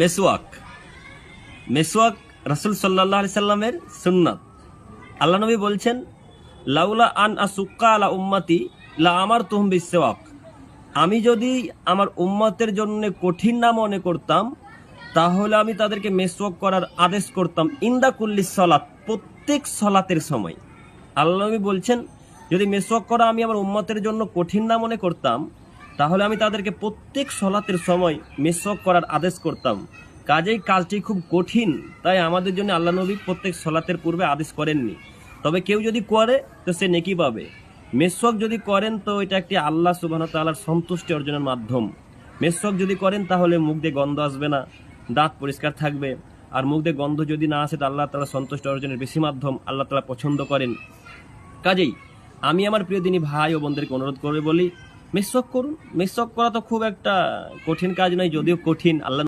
মেসওয়াক। মেসওয়াক রাসুল সাল্লাহ আলি সাল্লামের সুন্নাত। আল্লাহ নবী বলছেন, লাউলা আন আসুক্কা আলা উম্মাতি, লা আমার তুহম বিসওয়াক। আমি যদি আমার উম্মতের জন্য কঠিন না মনে করতাম, তাহলে আমি তাদেরকে মেসওয়াক করার আদেশ করতাম ইন্দা কুল্লি সলাত, প্রত্যেক সলাতের সময়। আল্লাহ নবী বলছেন, যদি মেসওয়াক করা আমি আমার উম্মতের জন্য কঠিন না মনে করতাম তাহলে আমি তাদেরকে প্রত্যেক সলাতের সময় মেসওয়াক করার আদেশ করতাম। কাজেই কাজটি খুব কঠিন, তাই আমাদের জন্য আল্লাহ নবী প্রত্যেক সলাতের পূর্বে আদেশ করেননি। তবে কেউ যদি করে, তো সে নেকি পাবে। মেসওয়াক যদি করেন, তো এটা একটি আল্লাহ সুবাহ তাল্লাহার সন্তুষ্টি অর্জনের মাধ্যম। মেসওয়াক যদি করেন, তাহলে মুখ দিয়ে গন্ধ আসবে না, দাঁত পরিষ্কার থাকবে। আর মুখ দিয়ে গন্ধ যদি না আসে, তো আল্লাহ তালা সন্তুষ্ট অর্জনের বেশি মাধ্যম আল্লাহ তালা পছন্দ করেন। কাজেই আমি আমার প্রিয় দিনী ভাই ও বোনদেরকে অনুরোধ করে বলি মেসওয়াক করুন। মেসওয়াক করা তো খুব একটা কঠিন কাজ নয় যদিও কঠিন আল্লাহ